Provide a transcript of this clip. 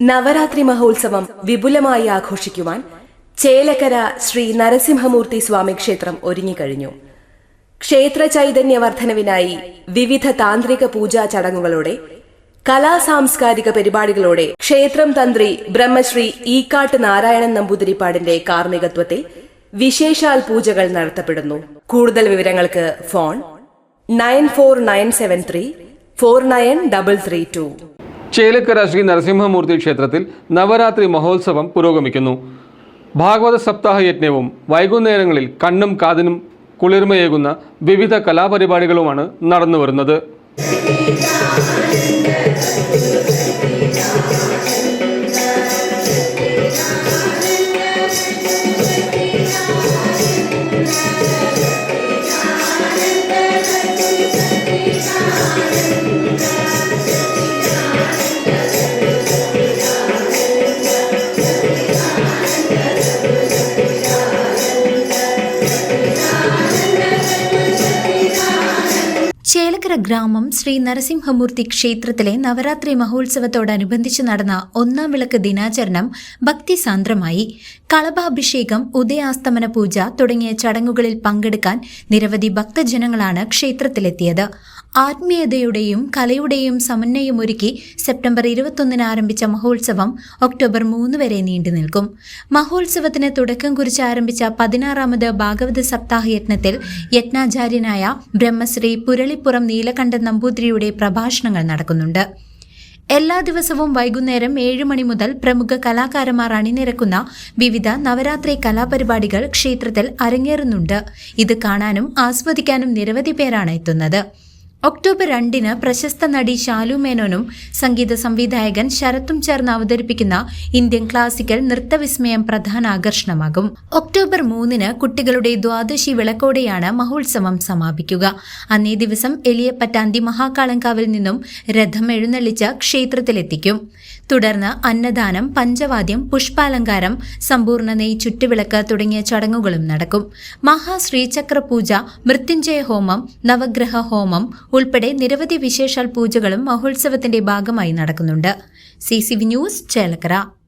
നവരാത്രി മഹോത്സവം വിപുലമായി ആഘോഷിക്കുവാൻ ചേലക്കര ശ്രീ നരസിംഹമൂർത്തി സ്വാമി ക്ഷേത്രം ഒരുങ്ങിക്കഴിഞ്ഞു ക്ഷേത്ര ചൈതന്യ വർധനവിനായി വിവിധ താന്ത്രിക പൂജാ ചടങ്ങുകളോടെ കലാ സാംസ്കാരിക പരിപാടികളോടെ ക്ഷേത്രം തന്ത്രി ബ്രഹ്മശ്രീ ഈക്കാട്ട് നാരായണൻ നമ്പൂതിരിപ്പാടിന്റെ കാർമ്മികത്വത്തിൽ വിശേഷാൽ പൂജകൾ നടത്തപ്പെടുന്നു. കൂടുതൽ വിവരങ്ങൾക്ക് phone nine four nine seven three four nine double three two. Chelakkara Shri Narasimhamoorthy ക്ഷേത്രത്തിൽ നവരാത്രി മഹോത്സവം പുരോഗമിക്കുന്നു. ഭാഗവത സപ്താഹ യജ്ഞവും വൈകുന്നേരങ്ങളിൽ കണ്ണും കാതിനും കുളിർമയേകുന്ന വിവിധ കലാപരിപാടികളുമാണ് നടന്നുവരുന്നത്. ചേലക്കര ഗ്രാമം ശ്രീ നരസിംഹമൂർത്തി ക്ഷേത്രത്തിലെ നവരാത്രി മഹോത്സവത്തോടനുബന്ധിച്ച് നടന്ന ഒന്നാം വിളക്ക് ദിനാചരണം ഭക്തിസാന്ദ്രമായി. കളഭാഭിഷേകം ഉദയാസ്തമന പൂജ തുടങ്ങിയ ചടങ്ങുകളിൽ പങ്കെടുക്കാൻ നിരവധി ഭക്തജനങ്ങളാണ് ക്ഷേത്രത്തിലെത്തിയത്. ആത്മീയതയുടെയും കലയുടെയും സമന്വയമൊരുക്കി സെപ്റ്റംബർ ഇരുപത്തൊന്നിന് ആരംഭിച്ച മഹോത്സവം ഒക്ടോബർ മൂന്ന് വരെ നീണ്ടു നിൽക്കും. മഹോത്സവത്തിന് തുടക്കം കുറിച്ച് ആരംഭിച്ച പതിനാറാമത് ഭാഗവത സപ്താഹ യജ്ഞത്തിൽ യജ്ഞാചാര്യനായ ബ്രഹ്മശ്രീ പുരളിപ്പുറം നീലകണ്ഠൻ നമ്പൂതിരിയുടെ പ്രഭാഷണങ്ങൾ നടക്കുന്നുണ്ട്. എല്ലാ ദിവസവും വൈകുന്നേരം ഏഴ് മണി മുതൽ പ്രമുഖ കലാകാരന്മാർ അണിനിരക്കുന്ന വിവിധ നവരാത്രി കലാപരിപാടികൾ ക്ഷേത്രത്തിൽ അരങ്ങേറുന്നുണ്ട്. ഇത് കാണാനും ആസ്വദിക്കാനും നിരവധി പേരാണ് എത്തുന്നത്. ഒക്ടോബർ രണ്ടിന് പ്രശസ്ത നടി ശാലു മേനോനും സംഗീത സംവിധായകൻ ശരത്തും ചേർന്ന് അവതരിപ്പിക്കുന്ന ഇന്ത്യൻ ക്ലാസിക്കൽ നൃത്തവിസ്മയം പ്രധാന ആകർഷണമാകും. ഒക്ടോബർ മൂന്നിന് കുട്ടികളുടെ ദ്വാദശി വിളക്കോടെയാണ് മഹോത്സവം സമാപിക്കുക. അന്നേ ദിവസം എലിയപ്പറ്റാന്തി മഹാകാളങ്കാവിൽ നിന്നും രഥം എഴുന്നള്ളിച്ച് ക്ഷേത്രത്തിലെത്തിക്കും. തുടർന്ന് അന്നദാനം പഞ്ചവാദ്യം പുഷ്പാലങ്കാരം സമ്പൂർണ നെയ് ചുറ്റുവിളക്ക് തുടങ്ങിയ ചടങ്ങുകളും നടക്കും. മഹാശ്രീചക്ര പൂജ മൃത്യുഞ്ജയ ഹോമം നവഗ്രഹ ഹോമം ഉൾപ്പെടെ നിരവധി വിശേഷാൽ പൂജകളും മഹോത്സവത്തിന്റെ ഭാഗമായി നടക്കുന്നുണ്ട്. C news Chelakkara.